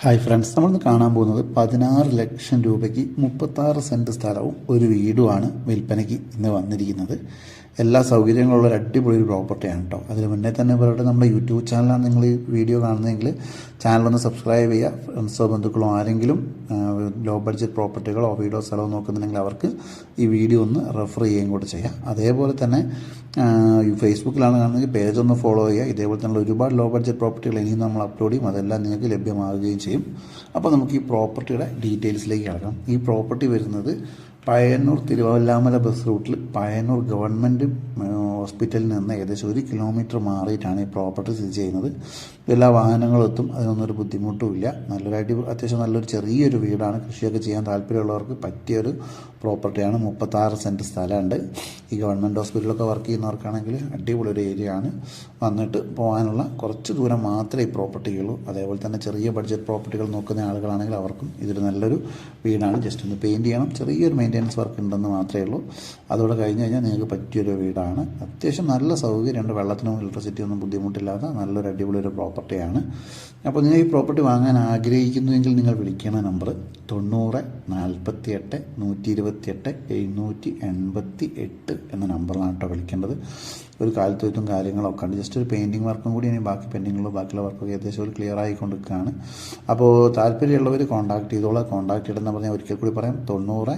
Hi friends നമ്മളിന്ന് കാണാൻ പോകുന്നത് പതിനാറ് ലക്ഷം രൂപയ്ക്ക് മുപ്പത്താറ് സെന്റ് സ്ഥലവും ഒരു വീടുമാണ് വിൽപ്പനയ്ക്ക് ഇന്ന് വന്നിരിക്കുന്നത്. എല്ലാ സൗകര്യങ്ങളുള്ള ഒരു അടിപൊളി ഒരു പ്രോപ്പർട്ടിയാണ് കേട്ടോ അതിന് മുന്നേ തന്നെ പറയട്ടെ നമ്മുടെ യൂട്യൂബ് ചാനലാണ് നിങ്ങൾ ഈ വീഡിയോ കാണുന്നതെങ്കിൽ ചാനലൊന്ന് സബ്സ്ക്രൈബ് ചെയ്യുക. ഫ്രണ്ട്സോ ബന്ധുക്കളോ ആരെങ്കിലും ലോ ബഡ്ജറ്റ് പ്രോപ്പർട്ടികളോ വീടോ സ്ഥലമോ നോക്കുന്നുണ്ടെങ്കിൽ അവർക്ക് ഈ വീഡിയോ ഒന്ന് റെഫർ ചെയ്യുകയും കൂടെ ചെയ്യാം. അതേപോലെ തന്നെ ഫേസ്ബുക്കിലാണ് കാണുന്നതെങ്കിൽ പേജ് ഒന്ന് ഫോളോ ചെയ്യുക. ഇതേപോലെ തന്നെ ഒരുപാട് ലോ ബഡ്ജറ്റ് പ്രോപ്പർട്ടികൾ ഇനിയും നമ്മൾ അപ്ലോഡ് ചെയ്യും. അതെല്ലാം നിങ്ങൾക്ക് ലഭ്യമാവുകയും ചെയ്യും. അപ്പോൾ നമുക്ക് ഈ പ്രോപ്പർട്ടിയുടെ ഡീറ്റെയിൽസിലേക്ക് കിടക്കാം. ഈ പ്രോപ്പർട്ടി വരുന്നത് പയ്യന്നൂർ തിരുവല്ലാമല ബസ് റൂട്ടിൽ പയ്യന്നൂർ ഗവൺമെന്റ് ഹോസ്പിറ്റലിൽ നിന്ന് ഏകദേശം ഒരു കിലോമീറ്റർ മാറിയിട്ടാണ് ഈ പ്രോപ്പർട്ടി സ്ഥിതി ചെയ്യുന്നത്. എല്ലാ വാഹനങ്ങളും എത്തും. അതിനൊന്നൊരു ഒരു ബുദ്ധിമുട്ടും ഇല്ല. നല്ലൊരു അടി അത്യാവശ്യം നല്ലൊരു ചെറിയൊരു വീടാണ്. കൃഷിയൊക്കെ ചെയ്യാൻ താല്പര്യമുള്ളവർക്ക് പറ്റിയൊരു പ്രോപ്പർട്ടിയാണ്. മുപ്പത്താറ് സെന്റ് സ്ഥലമുണ്ട്. ഈ ഗവൺമെന്റ് ഹോസ്പിറ്റലൊക്കെ വർക്ക് ചെയ്യുന്നവർക്കാണെങ്കിൽ അടിപൊളി ഒരു ഏരിയ ആണ് വന്നിട്ട് പോകാനുള്ള കുറച്ച് ദൂരം മാത്രമേ ഈ പ്രോപ്പർട്ടിയുള്ളൂ. അതേപോലെ തന്നെ ചെറിയ ബഡ്ജറ്റ് പ്രോപ്പർട്ടികൾ നോക്കുന്ന ആളുകളാണെങ്കിൽ അവർക്കും ഇതൊരു നല്ലൊരു വീടാണ്. ജസ്റ്റ് ഒന്ന് പെയിന്റ് ചെയ്യണം. ചെറിയൊരു മെയിന്റെനൻസ് വർക്ക് ഉണ്ടെന്ന് മാത്രമേ ഉള്ളൂ. അതോടെ കഴിഞ്ഞ് കഴിഞ്ഞാൽ നിങ്ങൾക്ക് പറ്റിയൊരു വീടാണ്. അത്യാവശ്യം നല്ല സൗകര്യമുണ്ട്. വെള്ളത്തിനും ഇലക്ട്രിസിറ്റി ഒന്നും ബുദ്ധിമുട്ടില്ലാത്ത നല്ലൊരു അടിപൊളി ഒരു പ്രോപ്പർട്ടിയാണ് അപ്പോൾ നിങ്ങൾ ഈ പ്രോപ്പർട്ടി വാങ്ങാൻ ആഗ്രഹിക്കുന്നുവെങ്കിൽ നിങ്ങൾ വിളിക്കുന്ന നമ്പർ തൊണ്ണൂറ് നാൽപ്പത്തി എട്ട് നൂറ്റി ഇരുപത്തി എട്ട് എഴുന്നൂറ്റി എൺപത്തി എട്ട് എന്ന നമ്പറിലാണ് കേട്ടോ വിളിക്കേണ്ടത്. ഒരു കാലത്തൊഴുത്തും കാര്യങ്ങളൊക്കെ ഉണ്ട്. ജസ്റ്റ് ഒരു പെയിന്റിങ് വർക്കും കൂടി ഇനി ബാക്കി പെൻഡിങ്ങുള്ള ബാക്കിയുള്ള വർക്കൊക്കെ ഏകദേശം ഒരു ക്ലിയർ ആയിക്കൊണ്ടിരിക്കുകയാണ്. അപ്പോൾ താല്പര്യമുള്ളവർ കോൺടാക്ട് ചെയ്തോളാം. കോൺടാക്ട് ചെയ്തെന്ന് പറഞ്ഞാൽ ഒരിക്കൽ കൂടി പറയാം. തൊണ്ണൂറ്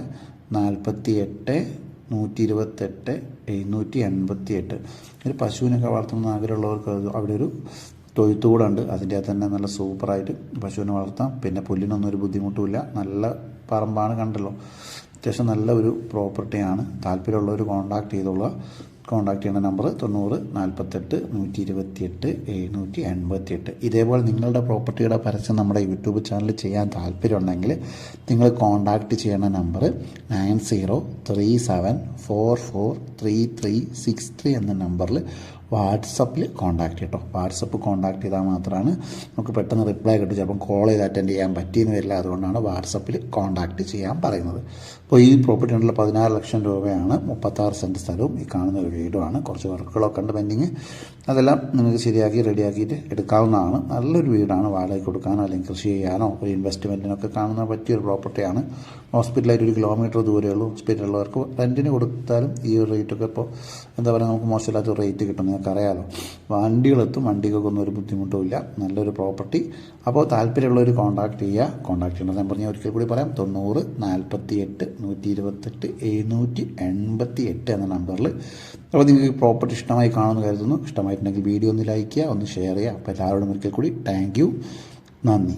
നാൽപ്പത്തി എട്ട് നൂറ്റി ഇരുപത്തെട്ട് എഴുന്നൂറ്റി എൺപത്തി എട്ട് ഒരു പശുവിനൊക്കെ വളർത്തുന്ന ആഗ്രഹമുള്ളവർക്ക് അവിടെ ഒരു തൊഴുത്തുകൂടുണ്ട് അതിന്റെ അകത്ത് തന്നെ നല്ല സൂപ്പറായിട്ട് പശുവിനെ വളർത്താം. പിന്നെ പുല്ലിനൊന്നും ഒരു ബുദ്ധിമുട്ടുമില്ല. നല്ല പറമ്പാണ് കണ്ടല്ലോ. അത്യാവശ്യം നല്ല ഒരു പ്രോപ്പർട്ടിയാണ് താല്പര്യമുള്ളവർ കോൺടാക്ട് ചെയ്തോളുക. കോൺടാക്ട് ചെയ്യുന്ന നമ്പർ തൊണ്ണൂറ് നാൽപ്പത്തെട്ട് നൂറ്റി ഇരുപത്തിയെട്ട് എഴുന്നൂറ്റി എൺപത്തി എട്ട് ഇതേപോലെ നിങ്ങളുടെ പ്രോപ്പർട്ടിയുടെ പരസ്യം നമ്മുടെ യൂട്യൂബ് ചാനലിൽ ചെയ്യാൻ താല്പര്യമുണ്ടെങ്കിൽ നിങ്ങൾ കോൺടാക്ട് ചെയ്യണ number nine zero three seven four four three three six three എന്ന നമ്പറിൽ വാട്സപ്പിൽ കോണ്ടാക്ട് കേട്ടോ വാട്സപ്പ് കോൺടാക്ട് ചെയ്താൽ മാത്രമാണ് നമുക്ക് പെട്ടെന്ന് റിപ്ലൈ കിട്ടും ചിലപ്പം കോൾ ചെയ്ത് അറ്റൻഡ് ചെയ്യാൻ പറ്റിയെന്ന് വരില്ല. അതുകൊണ്ടാണ് വാട്സപ്പിൽ കോണ്ടാക്ട് ചെയ്യാൻ പറയുന്നത്. അപ്പോൾ ഈ പ്രോപ്പർട്ടി ഉള്ള പതിനാറ് ലക്ഷം രൂപയാണ് മുപ്പത്താറ് സെന്റ് സ്ഥലവും ഈ കാണുന്ന ഒരു വീടുമാണ്. കുറച്ച് വർക്കുകളൊക്കെ ഉണ്ട് പെൻഡിങ്. അതെല്ലാം നിങ്ങൾക്ക് ശരിയാക്കി റെഡിയാക്കിയിട്ട് എടുക്കാവുന്നതാണ്. നല്ലൊരു വീടാണ്. വാടകയ്ക്ക് കൊടുക്കാനോ അല്ലെങ്കിൽ കൃഷി ചെയ്യാനോ ഒരു ഇൻവെസ്റ്റ്മെന്റിനൊക്കെ കാണുന്ന പറ്റിയൊരു പ്രോപ്പർട്ടിയാണ് ഹോസ്പിറ്റലായിട്ട് ഒരു കിലോമീറ്റർ ദൂരമേ ഉള്ളൂ ഹോസ്പിറ്റലുള്ളവർക്ക് റെന്റിന് കൊടുത്താലും ഈ ഒരു റേറ്റൊക്കെ ഇപ്പോൾ എന്താ പറയുക നമുക്ക് മോശമില്ലാത്ത റേറ്റ് കിട്ടും നിങ്ങൾക്ക് അറിയാമല്ലോ വണ്ടികളെത്തും വണ്ടികൾക്കൊന്നും ഒരു ബുദ്ധിമുട്ടുമില്ല നല്ലൊരു പ്രോപ്പർട്ടി. അപ്പോൾ താല്പര്യമുള്ളവർ കോൺടാക്ട് ചെയ്യുക. കോൺടാക്ട് ചെയ്യേണ്ട ഞാൻ ഒരിക്കൽ കൂടി പറയാം. തൊണ്ണൂറ് നാൽപ്പത്തി എട്ട് നൂറ്റി ഇരുപത്തെട്ട് എഴുന്നൂറ്റി എൺപത്തി എട്ട് എന്ന നമ്പറിൽ. അപ്പോൾ നിങ്ങൾക്ക് പ്രോപ്പർട്ടി ഇഷ്ടമായി കാണുമെന്ന് കരുതുന്നു. ഇഷ്ടമായിട്ടുണ്ടെങ്കിൽ വീഡിയോ ഒന്ന് ലൈക്ക് ചെയ്യുക ഒന്ന് ഷെയർ ചെയ്യുക. അപ്പോൾ എല്ലാവരോടും ഒരിക്കൽ കൂടി താങ്ക് യു. നന്ദി.